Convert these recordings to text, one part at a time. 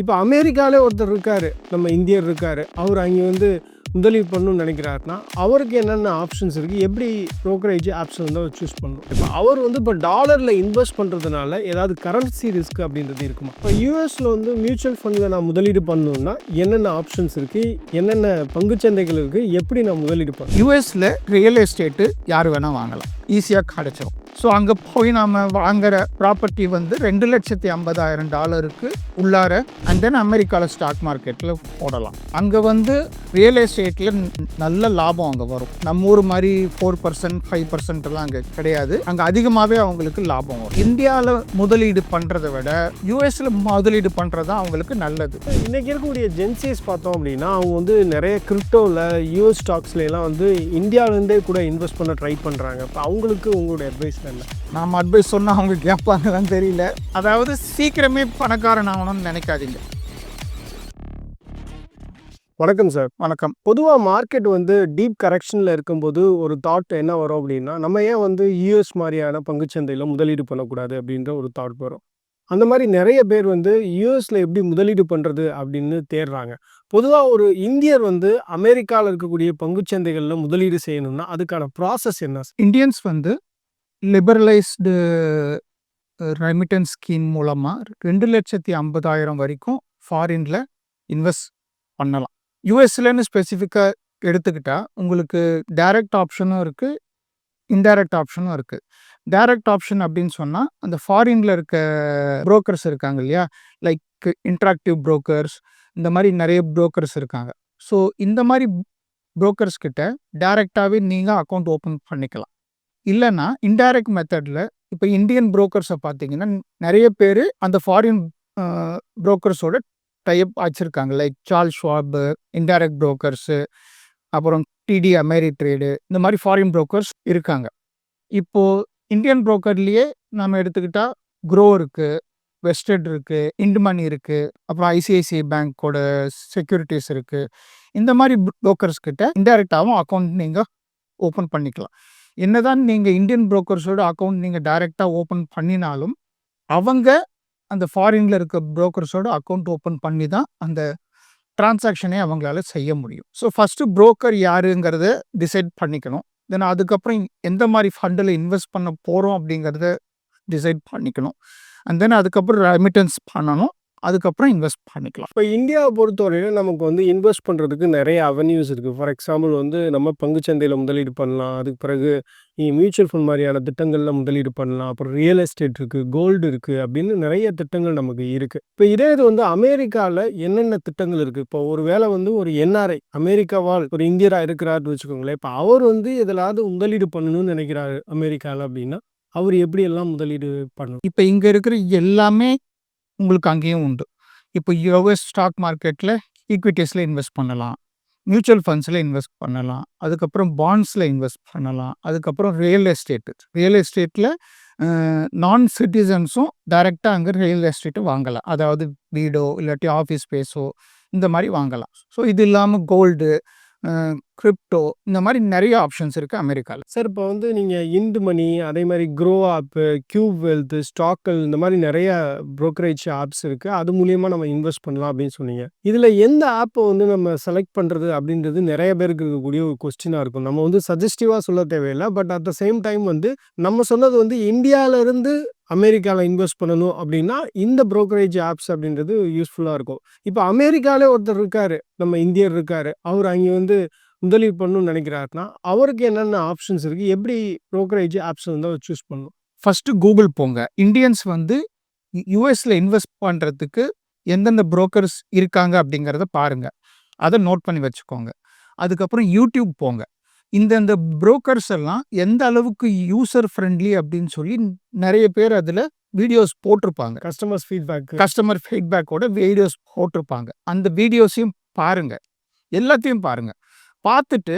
இப்போ அமெரிக்காவிலே ஒருத்தர் இருக்கார் நம்ம இந்தியர் இருக்கார். அவர் அங்கே வந்து முதலீடு பண்ணணும்னு நினைக்கிறாருன்னா அவருக்கு என்னென்ன ஆப்ஷன்ஸ் இருக்குது எப்படி ப்ரோக்கரேஜ் ஆப்ஷன் வந்து அவர் சூஸ் பண்ணணும்? இப்போ அவர் வந்து இப்போ டாலரில் இன்வெஸ்ட் பண்ணுறதுனால ஏதாவது கரன்சி ரிஸ்க் அப்படின்றது இருக்குமா? இப்போ யூஎஸில் வந்து மியூச்சுவல் ஃபண்டில் நான் முதலீடு பண்ணணும்னா என்னென்ன ஆப்ஷன்ஸ் இருக்குது என்னென்ன பங்குச்சந்தைகள் இருக்குது எப்படி நான் முதலீடு பண்ணணும்? யூஎஸில் ரியல் எஸ்டேட்டு யார் வேணால் வாங்கலாம். ஈஸியாக கிடச்சிடும் ஸோ அங்கே போய் நாம் வாங்குற ப்ராப்பர்ட்டி வந்து ரெண்டு லட்சத்தி ஐம்பதாயிரம் டாலருக்கு உள்ளார அண்ட் தென் அமெரிக்காவில் ஸ்டாக் மார்க்கெட்டில் போடலாம். அங்கே வந்து ரியல் எஸ்டேட்டில் நல்ல லாபம் அங்கே வரும். நம்ம ஊர் மாதிரி ஃபோர் பர்சன்ட் ஃபைவ் பர்சன்ட்லாம் அங்கே கிடையாது. அங்கே அதிகமாகவே அவங்களுக்கு லாபம் வரும். இந்தியாவில் முதலீடு பண்ணுறதை விட யூஎஸில் முதலீடு பண்ணுறது தான் அவங்களுக்கு நல்லது. இன்றைக்கி இருக்கக்கூடிய ஜென்சிஸ் பார்த்தோம் அப்படின்னா அவங்க வந்து நிறைய கிரிப்டோவில் யூஎஸ் ஸ்டாக்ஸ்லாம் வந்து இந்தியாவிலேருந்தே கூட இன்வெஸ்ட் பண்ண ட்ரை பண்ணுறாங்க இப்போ அவங்களுக்கு உங்களுடைய அட்வைஸ் என்ன? நாம் அட்வைஸ் சொன்னால் அவங்க கேட்பாங்கன்னு தெரியல. அதாவது சீக்கிரமே பணக்காரன் ஆகணும்னு நினைக்காதீங்க. வணக்கம் சார் வணக்கம். பொதுவாக மார்க்கெட் வந்து டீப் கரெக்ஷனில் இருக்கும்போது ஒரு தாட் என்ன வரும் அப்படின்னா நம்ம ஏன் வந்து யூஎஸ் மாதிரியான பங்குச்சந்தையில் முதலீடு பண்ணக்கூடாது அப்படின்ற ஒரு தாட் வரும். அந்த மாதிரி நிறைய பேர் வந்து யூஎஸில் எப்படி முதலீடு பண்ணுறது அப்படின்னு தேடுறாங்க. பொதுவாக ஒரு இந்தியர் வந்து அமெரிக்காவில் இருக்கக்கூடிய பங்குச்சந்தைகளில் முதலீடு செய்யணும்னா அதுக்கான ப்ராசஸ் என்ன? இந்தியன்ஸ் வந்து லிபரலைஸ்டு ரெமிட்டன்ஸ் ஸ்கீம் மூலமாக ரெண்டு லட்சத்தி ஐம்பதாயிரம் வரைக்கும் ஃபாரினில் இன்வெஸ்ட் பண்ணலாம். யூஎஸ்லன்னு ஸ்பெசிஃபிக்காக எடுத்துக்கிட்டால் உங்களுக்கு டைரக்ட் ஆப்ஷனும் இருக்குது இன்டைரக்ட் ஆப்ஷனும் இருக்குது டைரக்ட் ஆப்ஷன் அப்படின்னு சொன்னால் அந்த ஃபாரினில் இருக்க புரோக்கர்ஸ் இருக்காங்க இல்லையா? லைக் இன்ட்ராக்டிவ் புரோக்கர்ஸ் இந்த மாதிரி நிறைய புரோக்கர்ஸ் இருக்காங்க. ஸோ இந்த மாதிரி புரோக்கர்ஸ் கிட்ட டைரெக்டாகவே நீங்கள் அக்கௌண்ட் ஓப்பன் பண்ணிக்கலாம். இல்லைன்னா இன்டைரக்ட் மெத்தடில் இப்போ இந்தியன் புரோக்கர்ஸை பார்த்தீங்கன்னா நிறைய பேர் அந்த ஃபாரின் புரோக்கர்ஸோட type ஆச்சிருக்காங்க. Like Charles Schwab indirect brokers அப்புறம் டிடி அமெரி ட்ரேடு இந்த மாதிரி ஃபாரின் புரோக்கர்ஸ் இருக்காங்க. இப்போது இந்தியன் புரோக்கர்லேயே நம்ம எடுத்துக்கிட்டால் க்ரோ இருக்குது வெஸ்டட் இருக்குது இண்டுமணி இருக்குது அப்புறம் ஐசிஐசிஐ பேங்க்கோட செக்யூரிட்டிஸ் இருக்குது இந்த மாதிரி புரோக்கர்ஸ் கிட்ட இன்டைரக்டாகவும் அக்கௌண்ட் நீங்கள் ஓப்பன் பண்ணிக்கலாம். என்னதான் நீங்கள் இந்தியன் புரோக்கர்ஸோட அக்கௌண்ட் நீங்கள் டைரெக்டாக ஓப்பன் பண்ணினாலும் அவங்க அந்த ஃபாரினில் இருக்க புரோக்கர்ஸோட அக்கௌண்ட் ஓப்பன் பண்ணி தான் அந்த டிரான்சாக்ஷனே அவங்களால செய்ய முடியும். ஸோ ஃபஸ்ட்டு புரோக்கர் யாருங்கிறத டிசைட் பண்ணிக்கணும். தென் அதுக்கப்புறம் எந்த மாதிரி ஃபண்டில் இன்வெஸ்ட் பண்ண போகிறோம் அப்படிங்கிறத டிசைட் பண்ணிக்கணும். அண்ட் தென் அதுக்கப்புறம் ரெமிட்டன்ஸ் பண்ணணும். அதுக்கப்புறம் இன்வெஸ்ட் பண்ணிக்கலாம். இப்போ இந்தியாவை பொறுத்தவரையிலும் நமக்கு வந்து இன்வெஸ்ட் பண்ணுறதுக்கு நிறைய அவென்யூஸ் இருக்குது ஃபார் எக்ஸாம்பிள் வந்து நம்ம பங்குச்சந்தையில் முதலீடு பண்ணலாம். அதுக்கு பிறகு மியூச்சுவல் ஃபண்ட் மாதிரியான திட்டங்களில் முதலீடு பண்ணலாம். அப்புறம் ரியல் எஸ்டேட் இருக்குது கோல்டு இருக்குது அப்படின்னு நிறைய திட்டங்கள் நமக்கு இருக்குது இப்போ இதே இது வந்து அமெரிக்காவில் என்னென்ன திட்டங்கள் இருக்குது இப்போ ஒரு வேளை வந்து ஒரு என்ஆர்ஐ அமெரிக்காவால் ஒரு இந்தியராக இருக்கிறாருன்னு வச்சுக்கோங்களேன். இப்போ அவர் வந்து எதிலாவது முதலீடு பண்ணணும்னு நினைக்கிறாரு அமெரிக்காவில் அப்படின்னா அவர் எப்படி எல்லாம் முதலீடு பண்ணணும்? இப்போ இங்கே இருக்கிற எல்லாமே உங்களுக்கு அங்கேயும் உண்டு. இப்போ யூஎஸ் ஸ்டாக் மார்க்கெட்டில் ஈக்விட்டிஸில் இன்வெஸ்ட் பண்ணலாம். மியூச்சுவல் ஃபண்ட்ஸில் இன்வெஸ்ட் பண்ணலாம். அதுக்கப்புறம் பாண்ட்ஸில் இன்வெஸ்ட் பண்ணலாம். அதுக்கப்புறம் ரியல் எஸ்டேட்டு ரியல் எஸ்டேட்டில் நான் சிட்டிசன்ஸும் டைரெக்டாக அங்கே ரியல் எஸ்டேட்டு வாங்கலாம். அதாவது வீடோ இல்லாட்டி ஆஃபீஸ் ஸ்பேஸோ இந்த மாதிரி வாங்கலாம். ஸோ இது இல்லாமல் கோல்டு கிரிப்டோ இந்த மாதிரி நிறைய ஆப்ஷன்ஸ் இருக்குது அமெரிக்காவில் சார் இப்போ வந்து நீங்கள் இந்து மணி அதே மாதிரி Groww app Cube Wealth Stockal இந்த மாதிரி நிறைய ப்ரோக்கரேஜ் ஆப்ஸ் இருக்குது அது மூலியமாக நம்ம இன்வெஸ்ட் பண்ணலாம் அப்படின்னு சொன்னீங்க. இதில் எந்த ஆப்பை வந்து நம்ம செலக்ட் பண்ணுறது அப்படின்றது நிறைய பேருக்கு இருக்கக்கூடிய ஒரு கொஸ்டினாக இருக்கும். நம்ம வந்து சஜஸ்டிவாக சொல்ல தேவையில்லை. But at the same time வந்து நம்ம சொன்னது வந்து இந்தியாவிலேருந்து அமெரிக்காவில் இன்வெஸ்ட் பண்ணணும் அப்படின்னா இந்த ப்ரோக்கரேஜ் ஆப்ஸ் அப்படின்றது யூஸ்ஃபுல்லாக இருக்கும். இப்போ அமெரிக்காவிலே ஒருத்தர் இருக்கார் நம்ம இந்தியர் இருக்கார். அவர் அங்கே வந்து முதலீடு பண்ணணும்னு நினைக்கிறாருன்னா அவருக்கு என்னென்ன ஆப்ஷன்ஸ் இருக்குது எப்படி ப்ரோக்கரேஜ் ஆப்ஸ் வந்து அவர் சூஸ் பண்ணணும்? ஃபஸ்ட்டு கூகுள் போங்க. இந்தியன்ஸ் வந்து யூஎஸில் இன்வெஸ்ட் பண்ணுறதுக்கு எந்தெந்த புரோக்கர்ஸ் இருக்காங்க அப்படிங்கிறத பாருங்கள் அதை நோட் பண்ணி வச்சுக்கோங்க. அதுக்கப்புறம் யூடியூப் போங்க. இந்தந்த புரோக்கர்ஸ் எல்லாம் எந்த அளவுக்கு யூசர் ஃப்ரெண்ட்லி அப்படின்னு சொல்லி நிறைய பேர் அதில் வீடியோஸ் போட்டிருப்பாங்க. கஸ்டமர்ஸ் ஃபீட்பேக் கஸ்டமர் ஃபீட்பேக்கோட வீடியோஸ் போட்டிருப்பாங்க. அந்த வீடியோஸையும் பாருங்க. எல்லாத்தையும் பாருங்க. பார்த்துட்டு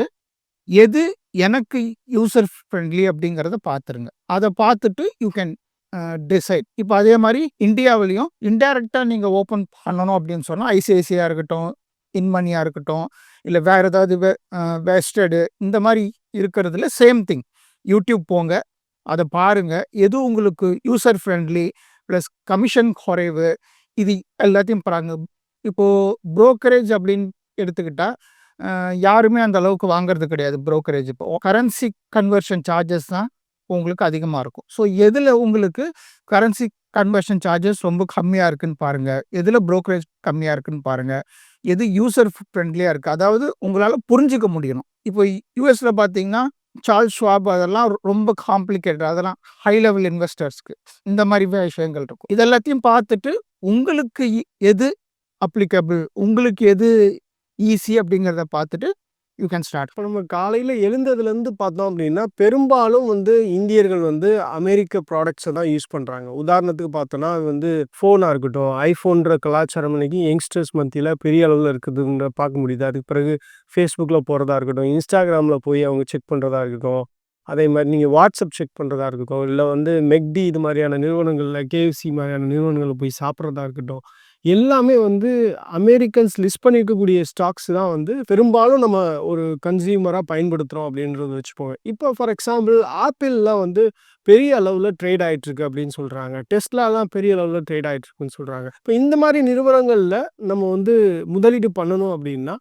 எது எனக்கு யூசர் ஃப்ரெண்ட்லி அப்படிங்கிறத பார்த்துருங்க. அதை பார்த்துட்டு யூ கேன் டிசைட் இப்போ அதே மாதிரி இந்தியாவிலையும் இன்டைரக்டாக நீங்கள் ஓப்பன் பண்ணணும் அப்படின்னு சொன்னால் ஐசிஐசியாக இருக்கட்டும் இன்மனியாக இருக்கட்டும் இல்லை வேறு ஏதாவது வே வெஸ்டடு இந்த மாதிரி இருக்கிறதுல சேம் திங் யூடியூப் போங்க அதை பாருங்கள் எது உங்களுக்கு யூசர் ஃப்ரெண்ட்லி ப்ளஸ் கமிஷன் குறைவு இது எல்லாத்தையும் பாருங்க. இப்போது ப்ரோக்கரேஜ் அப்படின்னு எடுத்துக்கிட்டால் யாருமே அந்த அளவுக்கு வாங்குறது கிடையாது ப்ரோக்கரேஜ் இப்போ. கரன்சி கன்வர்ஷன் சார்ஜஸ் தான் உங்களுக்கு அதிகமாக இருக்கும். ஸோ எதில் உங்களுக்கு கரன்சி கன்வர்ஷன் சார்ஜஸ் ரொம்ப கம்மியாக இருக்குன்னு பாருங்கள் எதில் ப்ரோக்கரேஜ் கம்மியாக இருக்குன்னு பாருங்கள் எது யூசர் ஃப்ரெண்ட்லியாக இருக்குது அதாவது உங்களால் புரிஞ்சுக்க முடியணும். இப்போ யூஎஸில் பார்த்தீங்கன்னா, சார்ல்ஸ் ஸ்வாப் அதெல்லாம் ரொம்ப காம்ப்ளிகேட்டட். அதெல்லாம் ஹை லெவல் இன்வெஸ்டர்ஸ்க்கு. இந்த மாதிரி விஷயங்கள் இருக்கும். இது எல்லாத்தையும் பார்த்துட்டு உங்களுக்கு இ எது அப்ளிகபிள் உங்களுக்கு எது ஈஸி அப்படிங்கிறத பார்த்துட்டு யூ கேன் ஸ்டார்ட். நம்ம காலையில் எழுந்ததுலேருந்து பார்த்தோம் அப்படின்னா, பெரும்பாலும் வந்து இந்தியர்கள் வந்து அமெரிக்க ப்ராடக்ட்ஸை தான் யூஸ் பண்ணுறாங்க உதாரணத்துக்கு பார்த்தோன்னா அது வந்து ஃபோனாக இருக்கட்டும், ஐஃபோன்ற கலாச்சாரம் இன்னைக்கு யங்ஸ்டர்ஸ் மத்தியில் பெரிய அளவில் இருக்குதுன்ற பார்க்க முடியுது. அதுக்கு பிறகு ஃபேஸ்புக்கில் போகிறதா இருக்கட்டும், இன்ஸ்டாகிராமில் போய் அவங்க செக் பண்ணுறதா இருக்கட்டும். அதே மாதிரி நீங்கள் வாட்ஸ்அப் செக் பண்ணுறதா இருக்கட்டும், இல்லை வந்து மெக்டி இது மாதிரியான நிறுவனங்களில் கேஎஃப்சி மாதிரியான நிறுவனங்களில் போய் சாப்பிட்றதா இருக்கட்டும். எல்லாமே வந்து அமெரிக்கன்ஸ் லிஸ்ட் பண்ணியிருக்கக்கூடிய ஸ்டாக்ஸ் தான் வந்து பெரும்பாலும் நம்ம ஒரு கன்சியூமராக பயன்படுத்துகிறோம் அப்படின்றத வச்சுப்போங்க. இப்போ ஃபார் எக்ஸாம்பிள் ஆப்பிள்லாம் வந்து பெரிய அளவில் ட்ரேட் ஆயிட்டிருக்கு அப்படின்னு சொல்கிறாங்க டெஸ்லாலாம் பெரிய அளவில் ட்ரேட் ஆயிட்டிருக்குன்னு சொல்கிறாங்க இப்போ இந்த மாதிரி நிறுவனங்களில் நம்ம வந்து முதலீடு பண்ணணும் அப்படின்னா,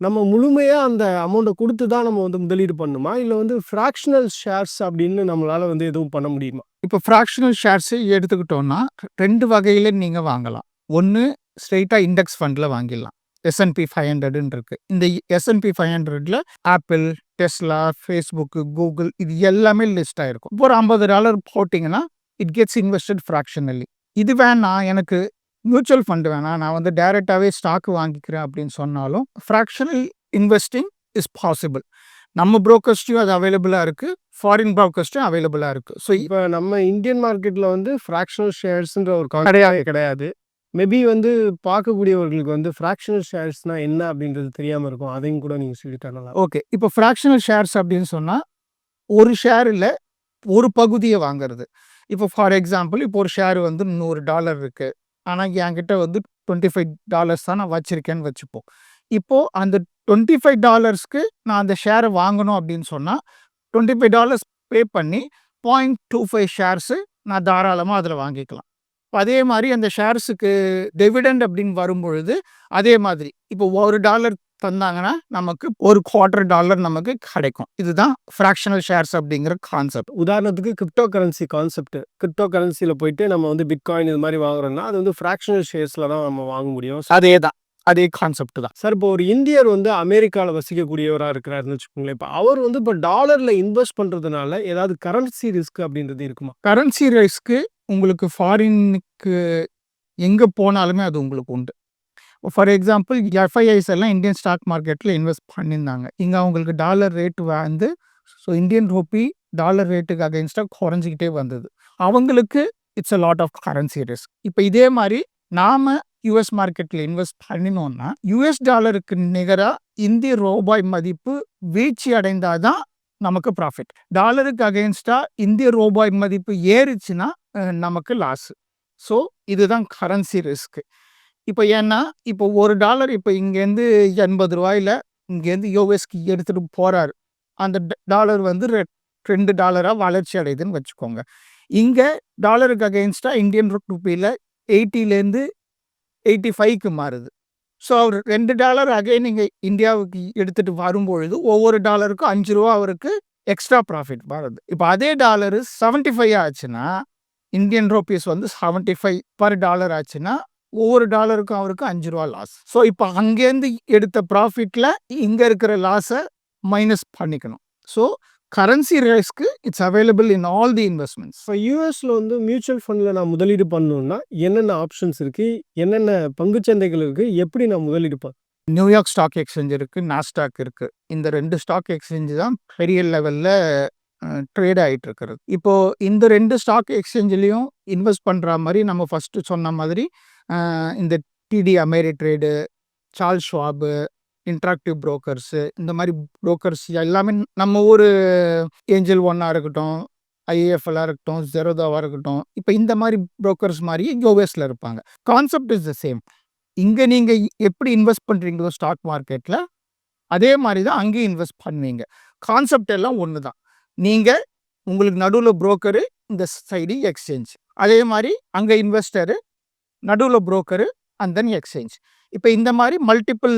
நம்ம முழுமையாக அந்த அமௌண்ட்டை கொடுத்து தான் நம்ம வந்து முதலீடு பண்ணணுமா? இல்லை வந்து ஃப்ராக்ஷனல் ஷேர்ஸ் அப்படின்னு நம்மளால் வந்து எதுவும் பண்ண முடியுமா? இப்போ ஃப்ராக்ஷனல் ஷேர்ஸ் எடுத்துக்கிட்டோம்னா, ரெண்டு வகையில் நீங்கள் வாங்கலாம். ஒண்ணு ஸ்ட்ரெய்ட்டா இண்டெக்ஸ் ஃபண்ட்ல வாங்கிடலாம். S&P 500ன்னு இருக்கு. இந்த S&P 500ல ஆப்பிள், டெஸ்லா, Facebook, Google இது எல்லாமே லிஸ்ட் ஆயிருக்கும். இப்போ ஒரு $50 போட்டீங்கன்னா, இட் கெட்ஸ் இன்வெஸ்டட் ஃபிராக்ஷனலி. இது வேணாம் எனக்கு மியூச்சுவல் ஃபண்ட் வேணாம். நான் வந்து டைரக்ட்டாவே ஸ்டாக் வாங்கிக்கிறேன் அப்படின்னு சொன்னாலும், ஃபிராக்ஷனல் இன்வெஸ்டிங் இஸ் பாசிபிள். நம்ம புரோக்கர்ஸ்ட்டயும் அது அவைலபிளா இருக்கு. ஃபாரின் புரோக்கர்ஸ்ட்டயும் அவைலபிளா இருக்கு. ஸோ இப்ப நம்ம இந்தியன் மார்க்கெட்ல வந்து ஃபிராக்ஷனல் ஷேர்ஸ்ன்ற ஒரு கிடையவே கிடையாது. மேபி வந்து பார்க்கக்கூடியவர்களுக்கு வந்து ஃப்ராக்ஷனல் ஷேர்ஸ்னா என்ன அப்படின்றது தெரியாமல் இருக்கும். அதையும் கூட நீங்கள் சொல்லிட்டா தரலாம் ஓகே. இப்போ ஃபிராக்ஷனல் ஷேர்ஸ் அப்படின்னு சொன்னால் ஒரு ஷேரில் ஒரு பகுதியை வாங்குறது. இப்போ ஃபார் எக்ஸாம்பிள் இப்போ ஒரு ஷேர் வந்து நூறு டாலர் இருக்குது ஆனால் என்கிட்ட வந்து $25 தான் நான் வச்சுருக்கேன்னு வச்சுப்போம். இப்போது அந்த $25க்கு நான் அந்த ஷேரை வாங்கணும் அப்படின்னு சொன்னால் டுவெண்ட்டி ஃபைவ் டாலர்ஸ் பே பண்ணி பாயிண்ட் டூ ஃபைவ் ஷேர்ஸு நான் தாராளமாக அதில் வாங்கிக்கலாம். அதே மாரி அந்த ஷேர்ஸுக்கு டிவிடெண்ட் அப்படின்னு வரும்பொழுது, அதே மாதிரி இப்போ $1 தந்தாங்கன்னா, நமக்கு ஒரு $1/4 நமக்கு கிடைக்கும். இதுதான் ஃபிராக்ஷனல் ஷேர்ஸ் அப்படிங்கிற கான்செப்ட். உதாரணத்துக்கு கிரிப்டோ கரன்சி கான்செப்ட். கிரிப்டோ கரன்சில போயிட்டு நம்ம வந்து பிட்காயின் இது மாரி வாங்குறோம்னா, அது வந்து ஃபிராக்ஷனல் ஷேர்ஸ்ல தான் நம்ம வாங்க முடியும். அதேதான். அதே கான்செப்ட் தான். சார் இப்போ ஒரு இந்தியர் வந்து அமெரிக்கால வசிக்கக்கூடியவரா இருக்கிறாருன்னு வச்சுக்கோங்களேன். இப்ப அவர் வந்து இப்ப டாலர்ல இன்வெஸ்ட் பண்றதுனால ஏதாவது கரன்சி ரிஸ்க் அப்படின்றது இருக்குமா? கரன்சி ரிஸ்க்கு உங்களுக்கு ஃபாரினுக்கு எங்கே போனாலுமே அது உங்களுக்கு உண்டு. ஃபார் எக்ஸாம்பிள் எஃப்ஐஐஸ் எல்லாம் இந்தியன் ஸ்டாக் மார்க்கெட்டில் இன்வெஸ்ட் பண்ணியிருந்தாங்க. இங்கே அவங்களுக்கு டாலர் ரேட்டு வந்து ஸோ இந்தியன் ரூபி டாலர் ரேட்டுக்கு அகைன்ஸ்டா குறைஞ்சிக்கிட்டே வந்தது. அவங்களுக்கு it's a lot of currency risk. இப்போ இதே மாதிரி நாம் யுஎஸ் மார்க்கெட்டில் இன்வெஸ்ட் பண்ணினோம்னா, யூஎஸ் டாலருக்கு நிகராக இந்திய ரூபாய் மதிப்பு வீழ்ச்சி அடைந்தால் தான் நமக்கு ப்ராஃபிட். டாலருக்கு அகைன்ஸ்டா இந்திய ரூபாய் மதிப்பு ஏறுச்சுன்னா, நமக்கு லாஸ். ஸோ இதுதான் கரன்சி ரிஸ்க்கு இப்போ ஏன்னா, இப்போ ஒரு டாலர் இப்போ இங்கேருந்து எண்பது ரூபாயில் இங்கேருந்து யூஎஸ்க்கு எடுத்துகிட்டு போகிறார் அந்த ட டாலர் வந்து ரெ ரெண்டு டாலராக வளர்ச்சி அடையுதுன்னு வச்சுக்கோங்க. இங்கே டாலருக்கு அகெயின்ஸ்டாக இந்தியன் ருப்பியில் எயிட்டிலேருந்து எயிட்டி ஃபைவ்க்கு மாறுது. ஸோ அவர் ரெண்டு டாலர் அகைன் இங்கே இந்தியாவுக்கு எடுத்துகிட்டு வரும்பொழுது, ஒவ்வொரு டாலருக்கும் அஞ்சு ரூபா அவருக்கு எக்ஸ்ட்ரா ப்ராஃபிட் வருது. இப்போ அதே டாலரு 75 ஆச்சுன்னா, இந்தியன் ரூப்பீஸ் வந்து 75 பெர் டாலர் ஆச்சுன்னா, ஒவ்வொரு டாலருக்கும் அவருக்கு ரூ. 5 லாஸ். ஸோ இப்ப அங்கேருந்து எடுத்த ப்ராஃபிட்ல இங்க இருக்கிற லாஸ மைனஸ் பண்ணிக்கணும். So currency risk it's available in all the investments. இப்ப யுஎஸ்ல வந்து மியூச்சுவல் ஃபண்ட்ல நான் முதலீடு பண்ணணும்னா, என்னென்ன ஆப்ஷன்ஸ் இருக்கு? என்னென்ன பங்குச் சந்தைகள் இருக்கு? எப்படி நான் முதலீடு ப நியூயார்க் ஸ்டாக் எக்ஸ்சேஞ்ச் இருக்கு. நாஸ்டாக் இருக்கு. இந்த 2 ஸ்டாக் எக்ஸ்சேஞ்ச் தான் பெரிய லெவல்ல ட்ரேட் ஆகிட்டு இருக்கிறது. இப்போது இந்த ரெண்டு ஸ்டாக் எக்ஸ்சேஞ்சிலையும் இன்வெஸ்ட் பண்ணுற மாதிரி நம்ம ஃபஸ்ட்டு சொன்ன மாதிரி, இந்த TD Ameritrade, Charles Schwab, interactive brokers இந்த மாதிரி புரோக்கர்ஸ் எல்லாமே நம்ம ஊர் ஏஞ்சல் ஒன்னாக இருக்கட்டும், ஐஏஎஃப்எல்லாக இருக்கட்டும், ஜெரோதாவாக இருக்கட்டும். இப்போ இந்த மாதிரி புரோக்கர்ஸ் மாதிரி யுஎஸ்ல இருப்பாங்க. Concept is the same. இங்கே நீங்கள் எப்படி இன்வெஸ்ட் பண்ணுறீங்களோ ஸ்டாக் மார்க்கெட்டில் அதே மாதிரி தான் அங்கேயும் இன்வெஸ்ட் பண்ணுவீங்க. கான்செப்ட் எல்லாம் ஒன்று தான். நீங்க உங்களுக்கு நடுவுல புரோக்கரு, இந்த சைடு எக்ஸ்சேஞ்ச். அதே மாரி அங்க இன்வெஸ்டரு, நடுவுல புரோக்கரு அண்ட் தென் எக்ஸ்சேஞ்ச் இப்போ இந்த மாதிரி மல்டிபிள்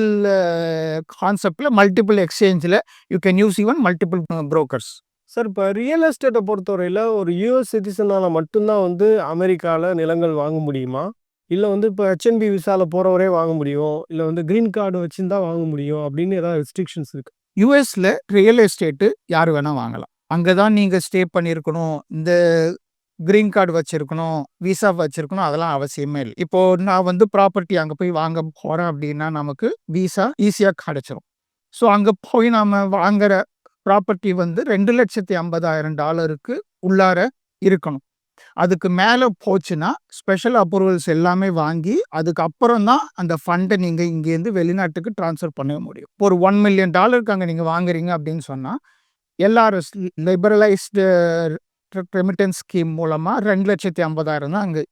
கான்செப்டில் மல்டிபிள் எக்ஸ்சேஞ்சில் you can use even multiple brokers sir இப்போ ரியல் எஸ்டேட்டை பொறுத்தவரையில் ஒரு யூஎஸ் சிட்டிசனால மட்டும்தான் வந்து அமெரிக்காவில் நிலங்கள் வாங்க முடியுமா? இல்லை வந்து இப்போ ஹெச்என்பி விசாவில் போகிறவரே வாங்க முடியும்? இல்லை வந்து க்ரீன் கார்டு வச்சுருந்தா வாங்க முடியும்? அப்படின்னு ஏதாவது ரெஸ்ட்ரிக்ஷன்ஸ் இருக்கு. யூஎஸில் ரியல் எஸ்டேட்டு யார் வேணால் வாங்கலாம். அங்கே தான் நீங்கள் ஸ்டே பண்ணியிருக்கணும். இந்த க்ரீன் கார்டு வச்சுருக்கணும் விசா வச்சுருக்கணும் அதெல்லாம் அவசியமே இல்லை. இப்போது நான் வந்து ப்ராப்பர்ட்டி அங்கே போய் வாங்க போகிறேன் அப்படின்னா நமக்கு விசா ஈஸியாக கிடச்சிரும். ஸோ அங்கே போய் நாம் வாங்குற ப்ராப்பர்ட்டி வந்து ரெண்டு லட்சத்தி ஐம்பதாயிரம் டாலருக்கு உள்ளார இருக்கணும். அதுக்கு மேலே போச்சுன்னா ஸ்பெஷல் அப்ரூவல்ஸ் எல்லாமே வாங்கி அதுக்கப்புறம் தான் அந்த ஃபண்டை நீங்கள் இங்கேருந்து வெளிநாட்டுக்கு ட்ரான்ஸ்ஃபர் பண்ண முடியும். ஒரு ஒன் மில்லியன் டாலருக்கு அங்கே நீங்கள் வாங்குறீங்க அப்படின்னு சொன்னால் எல்ஆர்எஸ் லிபரலைஸ்டு ரெமிட்டன்ஸ் ஸ்கீம் மூலமாக ரெண்டு லட்சத்தி ஐம்பதாயிரம் தான் அங்கே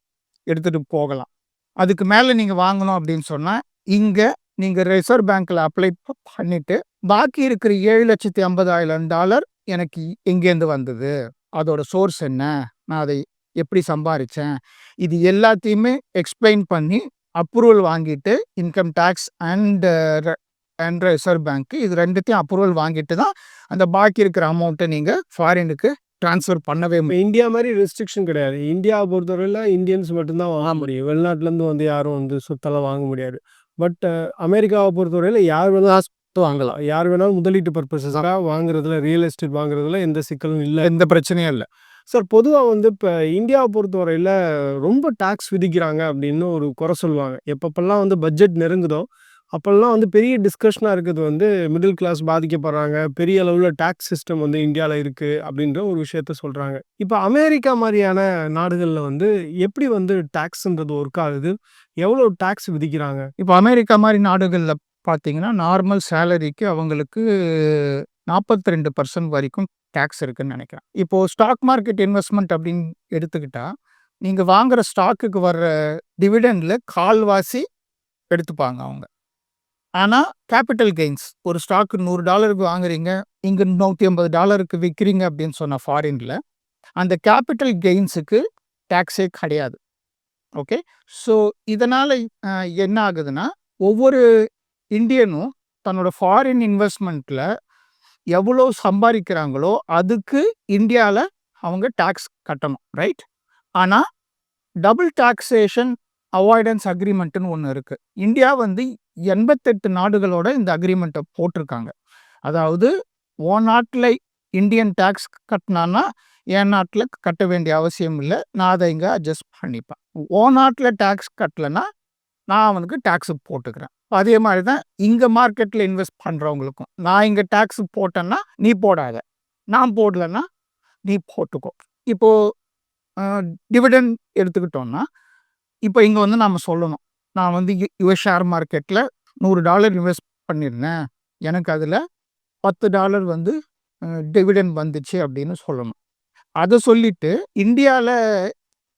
எடுத்துகிட்டு போகலாம். அதுக்கு மேலே நீங்கள் வாங்கணும் அப்படின்னு சொன்னால் இங்கே நீங்கள் ரிசர்வ் பேங்க்கில் அப்ளை பண்ணிவிட்டு பாக்கி இருக்கிற ஏழு லட்சத்தி ஐம்பதாயிரம் டாலர் எனக்கு எங்கேருந்து வந்தது? அதோட சோர்ஸ் என்ன? நான் அதை எப்படி சம்பாரித்தேன் இது எல்லாத்தையுமே எக்ஸ்பிளைன் பண்ணி அப்ரூவல் வாங்கிட்டு income tax and and reserve பேங்க்கு இது ரெண்டுத்தையும் அப்ரூவல் வாங்கிட்டு தான் அந்த பாக்கி இருக்கிற அமௌண்ட்டை நீங்கள் ஃபாரினுக்கு ட்ரான்ஸ்ஃபர் பண்ணவே இந்தியா மாதிரி ரெஸ்ட்ரிக்ஷன் கிடையாது. இந்தியாவை பொறுத்தவரையில் இந்தியன்ஸ் மட்டும்தான் வாங்க முடியும். வெளிநாட்டிலேருந்து வந்து யாரும் வந்து சொத்தெல்லாம் வாங்க முடியாது. பட் அமெரிக்காவை பொறுத்தவரையில் யார் வேணாலும் சொத்து வாங்கலாம். யார் வேணாலும் முதலீட்டு பர்பஸஸாக வாங்குறதுல ரியல் எஸ்டேட் வாங்குறதுல எந்த சிக்கலும் இல்லை. எந்த பிரச்சனையும் இல்லை. சார் பொதுவாக வந்து இப்போ இந்தியாவை பொறுத்தவரையில் ரொம்ப டாக்ஸ் விதிக்கிறாங்க அப்படின்னு ஒரு குறை சொல்லுவாங்க. எப்பப்பெல்லாம் வந்து பட்ஜெட் நெருங்குதோ அப்போல்லாம் வந்து பெரிய டிஸ்கஷனாக இருக்கிறது வந்து மிடில் கிளாஸ் பாதிக்கப்படுறாங்க. பெரிய அளவில் டேக்ஸ் சிஸ்டம் வந்து இந்தியாவில் இருக்குது அப்படின்ற ஒரு விஷயத்த சொல்கிறாங்க இப்போ அமெரிக்கா மாதிரியான நாடுகளில் வந்து எப்படி வந்து டேக்ஸுன்றது ஒர்க் ஆகுது? எவ்வளோ டேக்ஸ் விதிக்கிறாங்க? இப்போ அமெரிக்கா மாதிரி நாடுகளில் பார்த்தீங்கன்னா நார்மல் சேலரிக்கு அவங்களுக்கு நாற்பத்தி ரெண்டு பர்சன்ட் வரைக்கும் டேக்ஸ் இருக்குன்னு நினைக்கிறேன். இப்போது ஸ்டாக் மார்க்கெட் இன்வெஸ்ட்மெண்ட் அப்படின்னு எடுத்துக்கிட்டால் நீங்கள் வாங்குற ஸ்டாக்குக்கு வர்ற டிவிடெண்டில் கால்வாசி எடுத்துப்பாங்க அவங்க. ஆனால் கேபிட்டல் கெயின்ஸ் ஒரு ஸ்டாக்கு நூறு டாலருக்கு வாங்குறீங்க இங்கே நூற்றி ஐம்பது டாலருக்கு விற்கிறீங்க அப்படின்னு சொன்ன ஃபாரினில் அந்த கேபிட்டல் கெயின்ஸுக்கு டேக்ஸே கிடையாது. ஓகே ஸோ இதனால் என்ன ஆகுதுன்னா ஒவ்வொரு இந்தியனும் தன்னோட ஃபாரின் இன்வெஸ்ட்மெண்ட்டில் எவ்வளோ சம்பாதிக்கிறாங்களோ அதுக்கு இந்தியாவில் அவங்க டேக்ஸ் கட்டணும் ரைட் ஆனால் டபுள் டாக்ஸேஷன் அவாய்டன்ஸ் அக்ரிமெண்ட்டுன்னு ஒன்று இருக்குது இந்தியா வந்து எண்பத்தெட்டு நாடுகளோட இந்த அக்ரிமெண்ட்டை போட்டிருக்காங்க. அதாவது ஓ நாட்டில் இந்தியன் டேக்ஸ் கட்டினான்னா என் நாட்டில் கட்ட வேண்டிய அவசியம் இல்லை. நான் அதை இங்கே அட்ஜஸ்ட் பண்ணிப்பேன். ஓ நாட்டில் டேக்ஸ் கட்டலைன்னா நான் அவனுக்கு டேக்ஸு போட்டுக்கிறேன். அதே மாதிரி தான் இங்கே மார்க்கெட்டில் இன்வெஸ்ட் பண்ணுறவங்களுக்கும் நான் இங்கே டேக்ஸ் போட்டேன்னா நீ போடாத. நான் போடலைன்னா நீ போட்டுக்கோ. இப்போது டிவிடன் எடுத்துக்கிட்டோன்னா இப்போ இங்கே வந்து நம்ம சொல்லணும். நான் வந்து யுஎஸ் ஷேர் மார்க்கெட்டில் நூறு டாலர் இன்வெஸ்ட் பண்ணியிருந்தேன் எனக்கு அதில் பத்து டாலர் வந்து டிவிடன் வந்துச்சு அப்படின்னு சொல்லணும். அதை சொல்லிவிட்டு இந்தியாவில்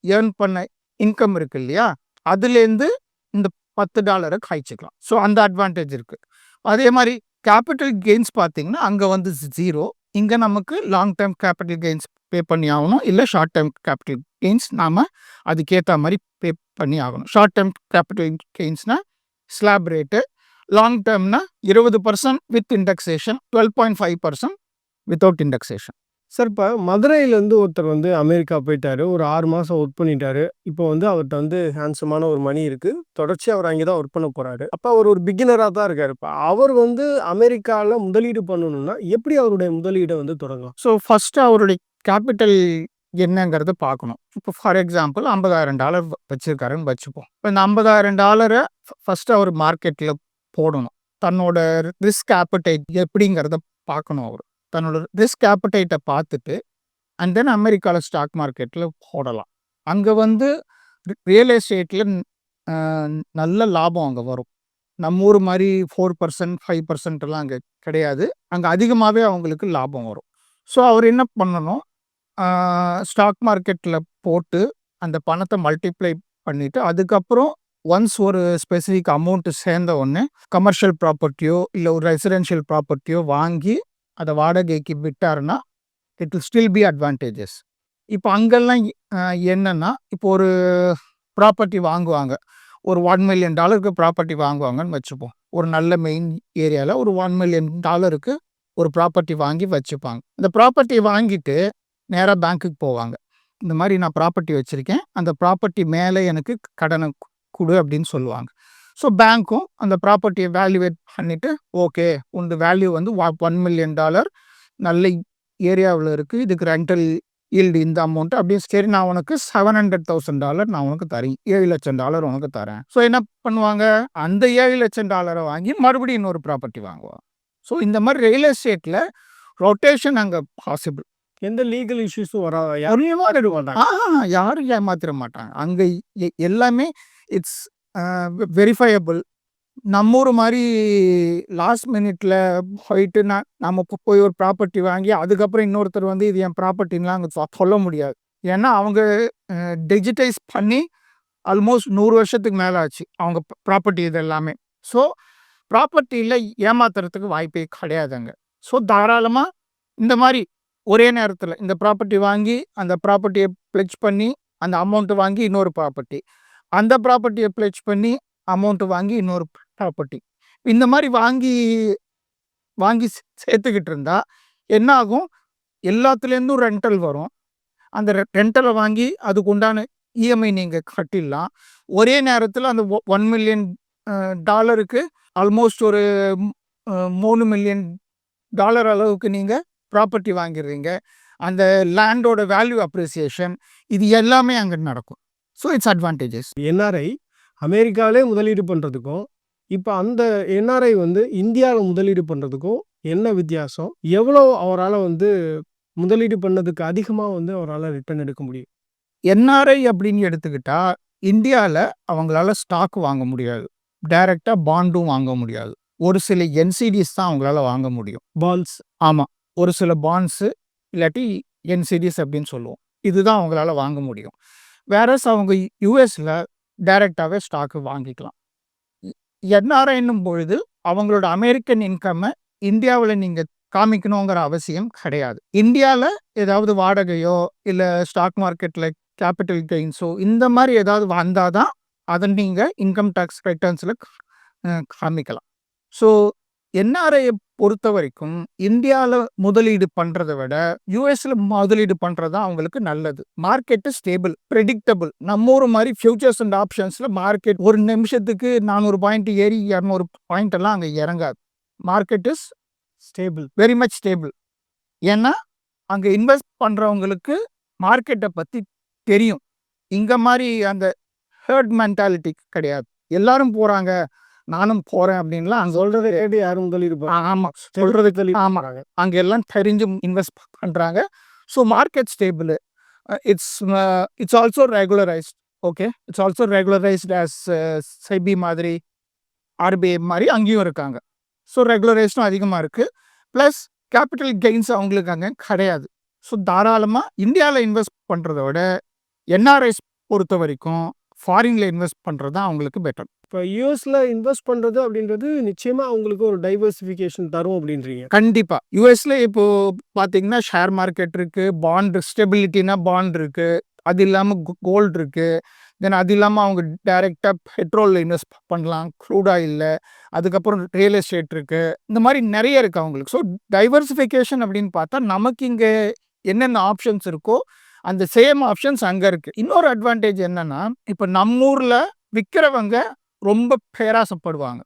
ஏர்ன் பண்ண இன்கம் இருக்கு இல்லையா? அதுலேருந்து இந்த பத்து டாலரை காய்ச்சிக்கலாம். ஸோ அந்த அட்வான்டேஜ் இருக்குது அதே மாதிரி கேபிட்டல் கெயின்ஸ் பார்த்தீங்கன்னா அங்கே வந்து ஜீரோ. இங்கே நமக்கு long term capital gains pay பண்ணி ஆகணும். இல்லை ஷார்ட் டேர்ம் கேபிட்டல் கெயின்ஸ் நாம் அதுக்கேற்ற மாதிரி பே பண்ணி ஆகணும் ஷார்ட் டேர்ம் கேபிட்டல் கெயின்ஸ்னால் ஸ்லாப் ரேட்டு லாங் டேர்ம்னா இருபது percent with indexation twelve point five percent without indexation sir இப்போ மதுரையிலேருந்து ஒருத்தர் வந்து அமெரிக்கா போயிட்டாரு. ஒரு ஆறு மாதம் ஒர்க் பண்ணிட்டாரு. இப்போ வந்து அவர்கிட்ட வந்து ஹேண்ட்ஸமான ஒரு மணி இருக்குது தொடர்ச்சி அவர் அங்கே தான் ஒர்க் பண்ண போகிறாரு அப்போ அவர் ஒரு பிகினராக தான் இருக்கார். இப்போ அவர் வந்து அமெரிக்காவில் முதலீடு பண்ணணும்னா எப்படி அவருடைய முதலீடை வந்து தொடங்கலாம்? ஸோ ஃபஸ்ட்டு அவருடைய கேபிட்டல் என்னங்கிறத பார்க்கணும் இப்போ ஃபார் எக்ஸாம்பிள் ஐம்பதாயிரம் டாலர் வச்சுருக்காருன்னு வச்சுப்போம். இப்போ இந்த ஐம்பதாயிரம் டாலரை ஃபஸ்ட்டு அவர் மார்க்கெட்டில் போடணும். தன்னோட ரிஸ்க் ஆப்படைட் எப்படிங்கிறத பார்க்கணும் அவர். தன்னோட ரிஸ்க் ஆப்படைட்டை பார்த்துட்டு அண்ட் தென் அமெரிக்காவில் ஸ்டாக் மார்க்கெட்டில் போடலாம். அங்கே வந்து ரியல் எஸ்டேட்டில் நல்ல லாபம் அங்கே வரும். நம்ம ஊர் மாதிரி ஃபோர் பர்சன்ட் ஃபைவ் பர்சன்ட்லாம் அங்கே கிடையாது. அங்கே அதிகமாகவே அவங்களுக்கு லாபம் வரும். ஸோ அவர் என்ன பண்ணணும்? ஸ்டாக் மார்க்கெட்டில் போட்டு அந்த பணத்தை மல்டிப்ளை பண்ணிவிட்டு அதுக்கப்புறம் ஒன்ஸ் ஒரு ஸ்பெசிஃபிக் அமௌண்ட்டு சேர்ந்த உடனே கமர்ஷியல் ப்ராப்பர்ட்டியோ இல்லை ஒரு ரெசிடென்ஷியல் ப்ராப்பர்ட்டியோ வாங்கி அதை வாடகைக்கு விட்டாருன்னா it will still be advantages இப்போ அங்கெல்லாம் என்னென்னா இப்போ ஒரு ப்ராப்பர்ட்டி வாங்குவாங்க. ஒரு ஒன் மில்லியன் டாலருக்கு ப்ராப்பர்ட்டி வாங்குவாங்கன்னு வச்சுப்போம். ஒரு நல்ல மெயின் ஏரியாவில் ஒரு ஒன் மில்லியன் டாலருக்கு ஒரு ப்ராப்பர்ட்டி வாங்கி வச்சுப்பாங்க. இந்த ப்ராப்பர்ட்டி வாங்கிட்டு நேராக பேங்க்குக்கு போவாங்க. இந்த மாதிரி நான் ப்ராப்பர்ட்டி வச்சுருக்கேன். அந்த ப்ராப்பர்ட்டி மேலே எனக்கு கடனை கொடு அப்படின்னு சொல்லுவாங்க. ஸோ பேங்க்கும் அந்த ப்ராப்பர்ட்டியை வேல்யூவேட் பண்ணிவிட்டு ஓகே உந்த வேல்யூ வந்து ஒன் மில்லியன் டாலர் நல்ல ஏரியாவில் இருக்குது இதுக்கு ரெண்டல் ஈல்டு இந்த அமௌண்ட்டு அப்படியே சரி நான் உனக்கு செவன் ஹண்ட்ரட் தௌசண்ட் டாலர் நான் உனக்கு தரேன். ஏழு லட்சம் டாலர் உனக்கு தரேன். ஸோ என்ன பண்ணுவாங்க? அந்த ஏழு லட்சம் டாலரை வாங்கி மறுபடியும் இன்னொரு ப்ராப்பர்ட்டி வாங்குவாங்க. ஸோ இந்த மாதிரி ரியல் எஸ்டேட்டில் ரொட்டேஷன் அங்கே பாசிபிள் எந்த லீகல் இஷ்யூஸும் வராத மாட்டாங்க. ஆ யாரும் ஏமாத்திர மாட்டாங்க. அங்கே எல்லாமே இட்ஸ் வெரிஃபையபிள் நம்ம ஊர் மாதிரி லாஸ்ட் மினிட்ல போயிட்டு நான் நம்ம போய் ஒரு ப்ராப்பர்ட்டி வாங்கி அதுக்கப்புறம் இன்னொருத்தர் வந்து இது என் ப்ராப்பர்ட்டின்லாம் அங்கே சொல்ல முடியாது. ஏன்னா அவங்க டிஜிட்டைஸ் பண்ணி ஆல்மோஸ்ட் நூறு வருஷத்துக்கு மேலே ஆச்சு அவங்க ப்ராப்பர்ட்டி இது எல்லாமே. ஸோ ப்ராப்பர்ட்டியில் ஏமாத்துறதுக்கு வாய்ப்பே கிடையாதுங்க. ஸோ தாராளமாக இந்த மாதிரி ஒரே நேரத்தில் இந்த ப்ராப்பர்ட்டி வாங்கி அந்த ப்ராப்பர்ட்டியை ப்ளெச் பண்ணி அந்த அமௌண்ட்டு வாங்கி இன்னொரு ப்ராப்பர்ட்டி அந்த ப்ராப்பர்ட்டியை ப்ளெச் பண்ணி அமௌண்ட்டு வாங்கி இன்னொரு ப்ராப்பர்ட்டி இந்த மாதிரி வாங்கி வாங்கி சே- சேர்த்துக்கிட்டு இருந்தால் என்ன ஆகும்? எல்லாத்துலேருந்தும் ரெண்டல் வரும். அந்த ரெண்டலை வாங்கி அதுக்கு உண்டான இஎம்ஐ நீங்கள் கட்டிடலாம். ஒரே நேரத்தில் அந்த ஒன் மில்லியன் டாலருக்கு ஆல்மோஸ்ட் ஒரு மூணு மில்லியன் டாலர் அளவுக்கு நீங்கள் ப்ராப்பர்ட்டி வாங்கிடுறீங்க அந்த லேண்டோட வேல்யூ அப்ரிசியேஷன் இது எல்லாமே அங்கே நடக்கும். ஸோ இட்ஸ் அட்வான்டேஜஸ் என்ஆர்ஐ அமெரிக்காவிலே முதலீடு பண்ணுறதுக்கும் இப்போ அந்த என்ஆர்ஐ வந்து இந்தியாவில் முதலீடு பண்ணுறதுக்கும் என்ன வித்தியாசம்? எவ்வளோ அவரால் வந்து முதலீடு பண்ணதுக்கு அதிகமாக வந்து அவரால் ரிட்டர்ன் எடுக்க முடியும்? என்ஆர்ஐ அப்படின்னு எடுத்துக்கிட்டா இந்தியாவில் அவங்களால ஸ்டாக் வாங்க முடியாது. டைரெக்டாக பாண்டும் வாங்க முடியாது. ஒரு சில என்சிடிஸ் தான் அவங்களால வாங்க முடியும். பாண்ட்ஸ் ஆமாம் ஒரு சில பாண்ட்ஸு இல்லாட்டி என்சிடிஸ் அப்படின்னு சொல்லுவோம். இதுதான் அவங்களால வாங்க முடியும். வேறஸ் அவங்க யூஎஸில் டைரெக்டாகவே ஸ்டாக்கு வாங்கிக்கலாம். என்ஆர்ஐன்னும் பொழுது அவங்களோட அமெரிக்கன் இன்கம்மை இந்தியாவில் நீங்கள் காமிக்கணுங்கிற அவசியம் கிடையாது. இந்தியாவில் ஏதாவது வாடகையோ இல்லை ஸ்டாக் மார்க்கெட்டில் கேபிட்டல் கெயின்ஸோ இந்த மாதிரி ஏதாவது வந்தால் தான் அதை நீங்கள் இன்கம் டேக்ஸ் ரிட்டர்ன்ஸில் காமிக்கலாம். ஸோ என்ஆர்ஐ பொறுத்த வரைக்கும் இந்தியாவில் முதலீடு பண்ணுறதை விட யூஎஸ்ல முதலீடு பண்ணுறது தான் அவங்களுக்கு நல்லது. மார்க்கெட்டு ஸ்டேபிள் ப்ரெடிக்டபிள் நம்ம ஒரு மாதிரி ஃபியூச்சர்ஸ் அண்ட் ஆப்ஷன்ஸில் மார்க்கெட் ஒரு நிமிஷத்துக்கு நானூறு பாயிண்ட் ஏறி இரநூறு பாயிண்ட் எல்லாம் அங்கே இறங்காது. Market is stable very much stable ஏன்னா அங்கே இன்வெஸ்ட் பண்ணுறவங்களுக்கு மார்க்கெட்டை பற்றி தெரியும். இங்கே மாதிரி அந்த ஹேர்ட் மென்டாலிட்டி கிடையாது. எல்லாரும் போகிறாங்க நானும் போகிறேன் அப்படின்லாம் அங்கே சொல்கிறத கேட்டு யாரும் முதலீடு ஆமாம் சொல்கிறது ஆமா. அங்கே எல்லாம் தெரிஞ்சு இன்வெஸ்ட் பண்ணுறாங்க so market stable it's it's also regularised okay it's also regularised as SEBI மாதிரி ஆர்பிஐ மாதிரி அங்கேயும் இருக்காங்க. ஸோ ரெகுலரைஸ்டும் அதிகமாக இருக்குது ப்ளஸ் கேபிட்டல் கெயின்ஸ் அவங்களுக்கு அங்கே கிடையாது. ஸோ தாராளமாக இந்தியாவில் இன்வெஸ்ட் பண்ணுறத விட என்ஆர்ஐஸ் பொறுத்த வரைக்கும் ஃபாரினில் இன்வெஸ்ட் பண்ணுறது தான் அவங்களுக்கு பெட்டர் இப்போ யூஎஸ்ல இன்வெஸ்ட் பண்ணுறது அப்படின்றது நிச்சயமாக அவங்களுக்கு ஒரு டைவர்சிஃபிகேஷன் தரும் அப்படின்றீங்க. கண்டிப்பா. யூஎஸ்ல இப்போ பாத்தீங்கன்னா ஷேர் மார்க்கெட் இருக்கு பாண்ட் ஸ்டெபிலிட்டினா பாண்ட் இருக்கு அது இல்லாம கோல்டு இருக்கு. தென் அது இல்லாமல் அவங்க டைரெக்டாக பெட்ரோலில் இன்வெஸ்ட் பண்ணலாம் க்ரூட் இல்லை அதுக்கப்புறம் ரியல் எஸ்டேட் இருக்குது இந்த மாதிரி நிறைய இருக்குது அவங்களுக்கு. ஸோ டைவர்சிஃபிகேஷன் அப்படின்னு பார்த்தா நமக்கு இங்கே என்னென்ன ஆப்ஷன்ஸ் இருக்கோ அந்த சேம் ஆப்ஷன்ஸ் அங்கே இருக்குது இன்னொரு அட்வான்டேஜ் என்னன்னா இப்போ நம்ம ஊரில் விற்கிறவங்க ரொம்ப பேராசப்படுவாங்க.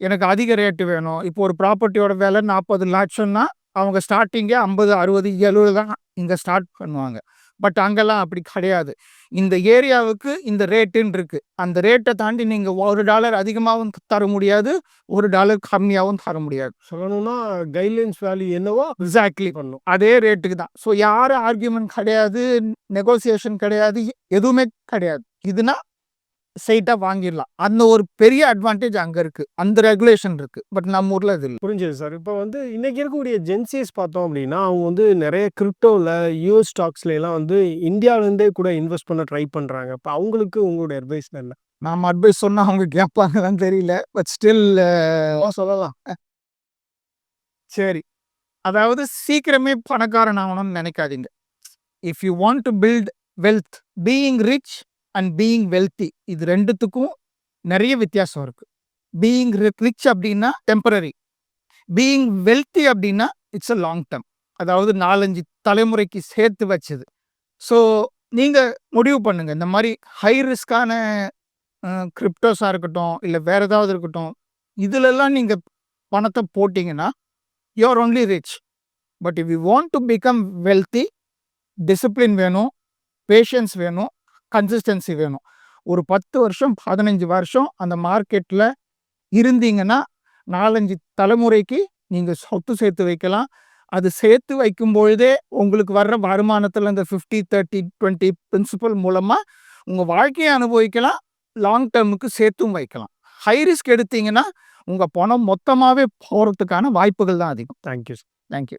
எனக்கு அதிக ரேட்டு வேணும். இப்போ ஒரு ப்ராப்பர்ட்டியோட விலை நாற்பது லட்சம்னா அவங்க ஸ்டார்டிங்கே ஐம்பது அறுபது எழுபது தான் இங்கே ஸ்டார்ட் பண்ணுவாங்க. பட் அங்கெல்லாம் அப்படி கிடையாது. இந்த ஏரியாவுக்கு இந்த ரேட்டுன்னு இருக்கு. அந்த ரேட்டை தாண்டி நீங்கள் ஒரு டாலர் அதிகமாகவும் தர முடியாது ஒரு டாலர் கம்மியாகவும் தர முடியாது. சொல்லணும்னா கைட்லைன்ஸ் வேல்யூ என்னவோ எக்ஸாக்ட்லி பண்ணும். அதே ரேட்டுக்கு தான். ஸோ யாரும் ஆர்கியூமெண்ட் கிடையாது நெகோசியேஷன் கிடையாது எதுவுமே கிடையாது. இதுனா ஸ்ட்ரைட்டாக வாங்கிடலாம். அந்த ஒரு பெரிய அட்வான்டேஜ் அங்கே இருக்குது அந்த ரெகுலேஷன் இருக்குது பட் நம்ம ஊரில் அது இல்லை. புரிஞ்சது சார். இப்போ வந்து இன்னைக்கு இருக்கக்கூடிய ஜென்சிஸ் பார்த்தோம் அப்படின்னா அவங்க வந்து நிறைய கிரிப்டோவில் யூஎஸ் ஸ்டாக்ஸ்ல எல்லாம் வந்து இந்தியாவிலேருந்தே கூட இன்வெஸ்ட் பண்ண ட்ரை பண்ணுறாங்க இப்போ அவங்களுக்கு உங்களுடைய அட்வைஸ் என்ன? நாம் அட்வைஸ் சொன்னால் அவங்க கேட்பாங்கன்னு தெரியல. பட் ஸ்டில் சொல்லலாம். சரி. அதாவது சீக்கிரமே பணக்காரன் ஆகணும்னு நினைக்காதீங்க. If you want to build wealth being rich and being wealthy இது ரெண்டுத்துக்கும் நிறைய வித்தியாசம் இருக்கு. பீயிங் ரிச் அப்படின்னா டெம்பரரி பீயிங் வெல்த்தி அப்படின்னா இட்ஸ் அ லாங் டேர்ம் அதாவது நாலஞ்சு தலைமுறைக்கு சேர்த்து வச்சது. ஸோ நீங்கள் முடிவு பண்ணுங்க. இந்த மாதிரி ஹை ரிஸ்க்கான கிரிப்டோஸாக இருக்கட்டும் இல்லை வேற ஏதாவது இருக்கட்டும் இதிலெல்லாம் நீங்கள் பணத்தை போட்டிங்கன்னா you're only rich but if you want to become wealthy discipline வேணும் பேஷன்ஸ் வேணும் கன்சிஸ்டன்சி வேணும். ஒரு பத்து வருஷம் பதினஞ்சு வருஷம் அந்த மார்க்கெட்டில் இருந்தீங்கன்னா நாலஞ்சு தலைமுறைக்கு நீங்கள் சொத்து சேர்த்து வைக்கலாம். அது சேர்த்து வைக்கும் பொழுதே உங்களுக்கு வர்ற வருமானத்தில் இந்த ஃபிஃப்டி தேர்ட்டி டுவெண்ட்டி பிரின்சிபல் மூலமாக உங்கள் வாழ்க்கையை அனுபவிக்கலாம். லாங் டேர்முக்கு சேர்த்தும் வைக்கலாம். ஹை ரிஸ்க் எடுத்தீங்கன்னா உங்கள் பணம் மொத்தமாகவே போகிறதுக்கான வாய்ப்புகள் தான் அதிகம். Thank you thank you